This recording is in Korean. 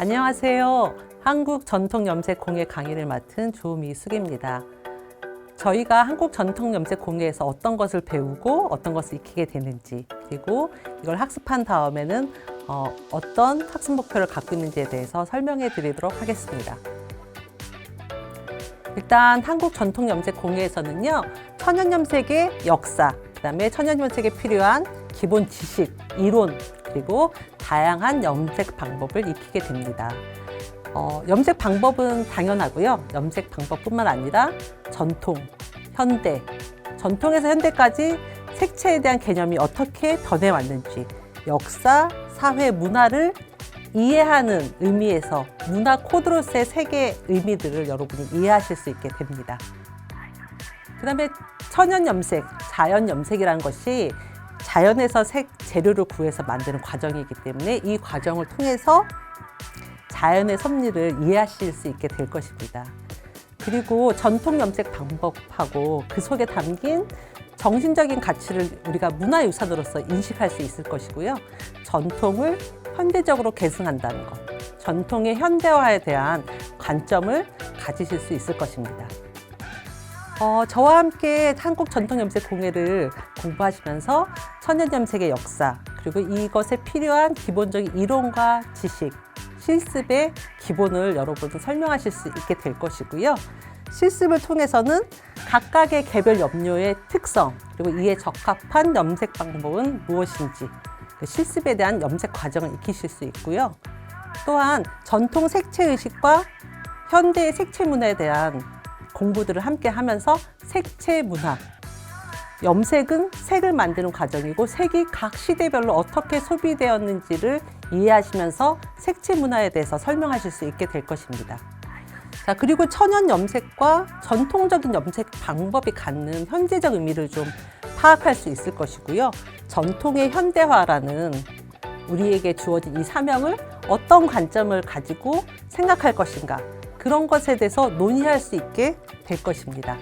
안녕하세요. 한국 전통 염색 공예 강의를 맡은 조미숙입니다. 저희가 한국 전통 염색 공예에서 어떤 것을 배우고 어떤 것을 익히게 되는지 그리고 이걸 학습한 다음에는 어, 어떤 학습 목표를 갖고 있는지에 대해서 설명해 드리도록 하겠습니다. 일단 한국 전통 염색 공예에서는요 천연 염색의 역사, 그다음에 천연 염색에 필요한 기본 지식, 이론 그리고 다양한 염색 방법을 익히게 됩니다. 어, 염색 방법은 당연하고요. 염색 방법뿐만 아니라 전통, 현대, 전통에서 현대까지 색채에 대한 개념이 어떻게 변해왔는지 역사, 사회, 문화를 이해하는 의미에서 문화 코드로서의 세계 의미들을 여러분이 이해하실 수 있게 됩니다. 그 다음에 천연 염색, 자연 염색이라는 것이 자연에서 색 재료를 구해서 만드는 과정이기 때문에 이 과정을 통해서 자연의 섭리를 이해하실 수 있게 될 것입니다. 그리고 전통 염색 방법하고 그 속에 담긴 정신적인 가치를 우리가 문화유산으로서 인식할 수 있을 것이고요. 전통을 현대적으로 계승한다는 것, 전통의 현대화에 대한 관점을 가지실 수 있을 것입니다. 어, 저와 함께 한국 전통 염색 공예를 공부하시면서 천연 염색의 역사, 그리고 이것에 필요한 기본적인 이론과 지식, 실습의 기본을 여러분은 설명하실 수 있게 될 것이고요. 실습을 통해서는 각각의 개별 염료의 특성, 그리고 이에 적합한 염색 방법은 무엇인지, 그 실습에 대한 염색 과정을 익히실 수 있고요. 또한 전통 색채 의식과 현대의 색채 문화에 대한 공부들을 함께 하면서 색채 문화, 염색은 색을 만드는 과정이고 색이 각 시대별로 어떻게 소비되었는지를 이해하시면서 색채 문화에 대해서 설명하실 수 있게 될 것입니다. 자, 그리고 천연 염색과 전통적인 염색 방법이 갖는 현재적 의미를 좀 파악할 수 있을 것이고요. 전통의 현대화라는 우리에게 주어진 이 사명을 어떤 관점을 가지고 생각할 것인가 그런 것에 대해서 논의할 수 있게 될 것입니다.